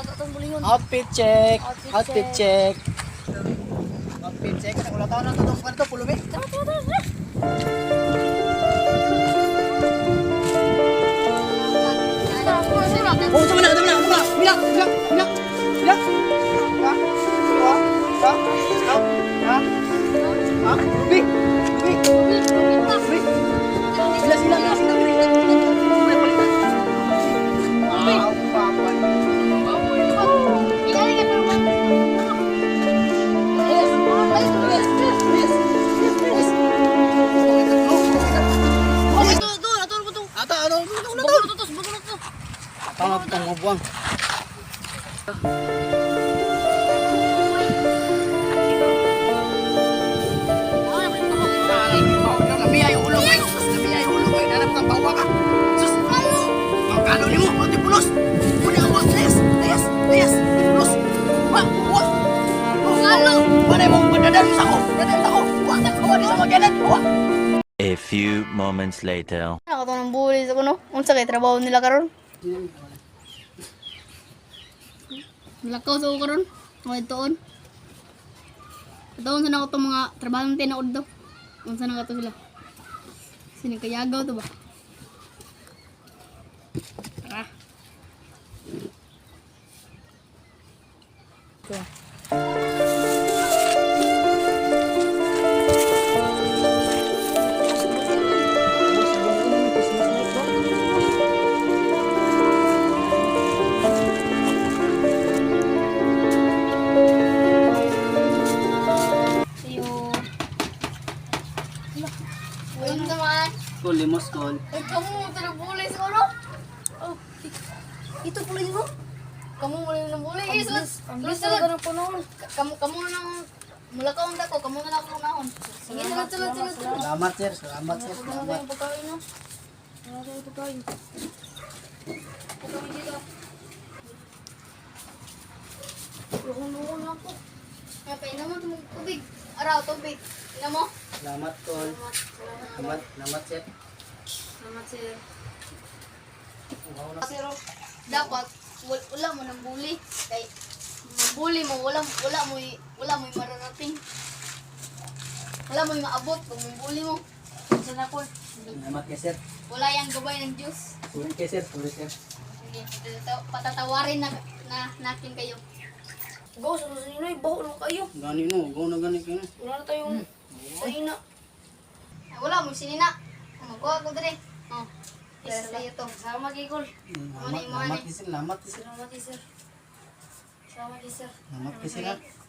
Outfit check. Outfit Outfit check. Outfit check. Ang ulat ako na ito. Itong kanto, pulubi. Tara, tara, tara, tara. Oh, sama na, sama na, sama na. Bilang, bilang, bilang. Bilang. Ha? Ha? Ha? Ha? Ha? Pati pulos. Muna ang wak. Yes, yes, yes. Pulos. Wak, wak. Kalo. Wala mo. Dadalo sa ako. Dadalo sa ako. Wak, wak. Di sa magyanan. Wak. A few moments later. Ako ng bully sa kuno. Unsa kay trabaho nila karon? Lakaw sa ko karon. Mga itoon. Itoon sa na ko itong mga trabaho ng tinaod daw. Unsa na ka to sila. Sinikayagaw to ba? Tara. Ayo. Ayun naman. Kol, limos, kol. Ay, kamu mo bully sa kuno. Oh, ito bully mo. Kamu mo rin ng. Ang bilis. Ang bilis talaga ng panahon. Kamu, kamu na. Mula ka ang dako, kamu na ang nahon. Sige, tulad, tulad, tulad. Salamat, sir. Salamat, sir. Salamat. tayong pagkain, no? Wala tayong pagkain. Pagkain dito. Luhon-luhon lang po. Kaya painom mo itong tubig. Araw, tubig. Tingnan mo. Salamat, kol. Salamat, salamat. Salamat, sir. Salamat, sir. Pero dapat wal- wala mo nang bully. Kay bully mo wala wala mo wala mo mararating. Wala mo maabot kung may bully mo. Sa nakol. Salamat kay sir. Wala yang gabay ng Diyos. Sorry kay sir. Sorry, sir. Patataw- patatawarin na, na natin kayo. Go, sa sinay, baho na kayo. Gani no. Go na gani kayo. Wala na tayong sa ina. Wala mo sinina. Magkuha ko dire. Oh. Isa tayo to. Sama gigol. Salamat, salamat kay sir. Salamat kay sir. Salamat, sir. Salamat, sir. Salamat kay sir.